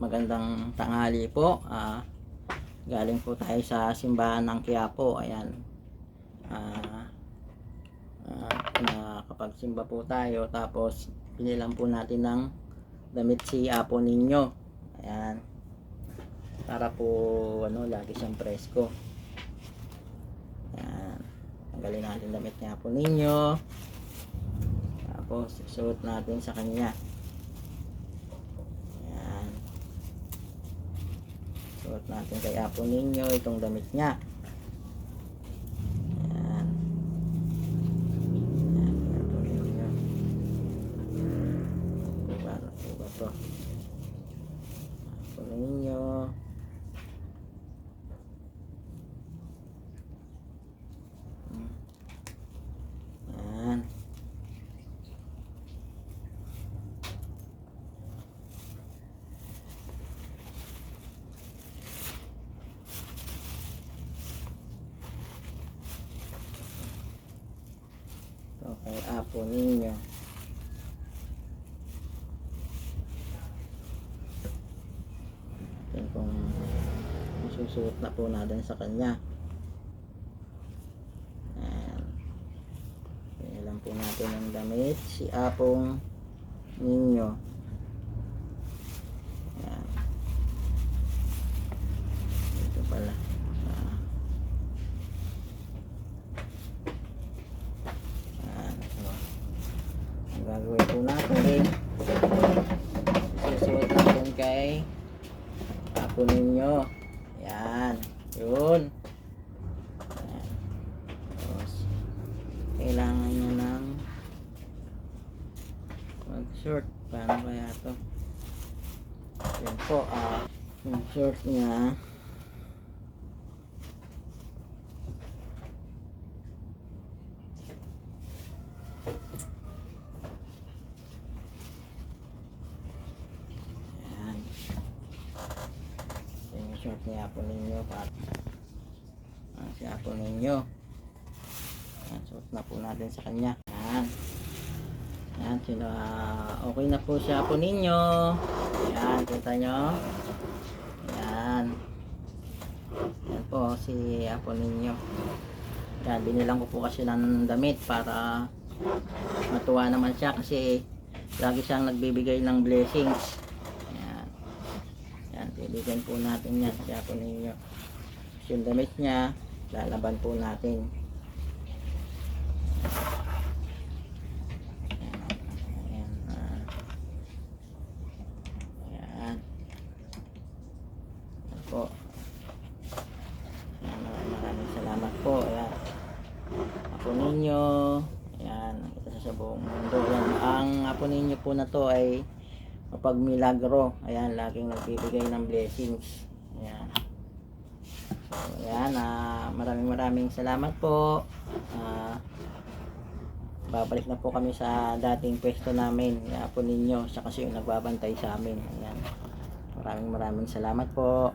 magandang tanghali po. Ah, galing po tayo sa simbahan ng Quiapo. Ayan. Ah, ah, nakapagsimba po tayo. Tapos, pinilang po natin ng damit si Apo ninyo. Ayan. Para po, ano, lagi siyang presko. Ayan. Tanggalin natin damit ni Apo ninyo. Tapos, isuot natin sa kanya. Ayan. Suot natin kay Apo ninyo itong damit niya. Ayan. Ayan, kay Apo ninyo. Diba, diba to? Apo ninyo. Hmm. Ayan. Kay Apo ninyo. Yan kung susuot na po natin sa kanya. Ayan. Pinilang po natin ang damit. Si Apong ninyo. Ayan. Ito pala. Ah. Ayan. So, ang gagawin po natin. Susuot natin kay apo ninyo. Yan. Yun. Ayan. Tapos, kailangan nyo ng mag short paano kaya to? Yun po ah yung short niya Ayan. Ito yung short ni Apo ninyo. Para, ah, si Apo ninyo. Ayan, suot na po natin sa kanya. Ayan. Ayan, sila, okay na po si Apo ninyo. Ayan, kita nyo. Ayan. Ayan po, si Apo ninyo. Ayan, binilang ko po kasi ng damit para matuwa naman siya kasi lagi siyang nagbibigay ng blessings. Bibigyan po natin yan. Kaya po ninyo. Yung damit niya, lalaban po natin. Ayan. ah. Ayan. Ayan maraming salamat po. Ayan. Apo ninyo. Ayan, nakita sa buong mundo. Ayan. Ang apo ninyo po na to ay kapag milagro, ayan, laging nagbibigay ng blessings. Ayan. So, ayan, ah, maraming maraming salamat po. Ah, babalik na po kami sa dating pwesto namin. Ayan po ninyo, siya kasi yung nagbabantay sa amin. Ayan. Maraming maraming salamat po.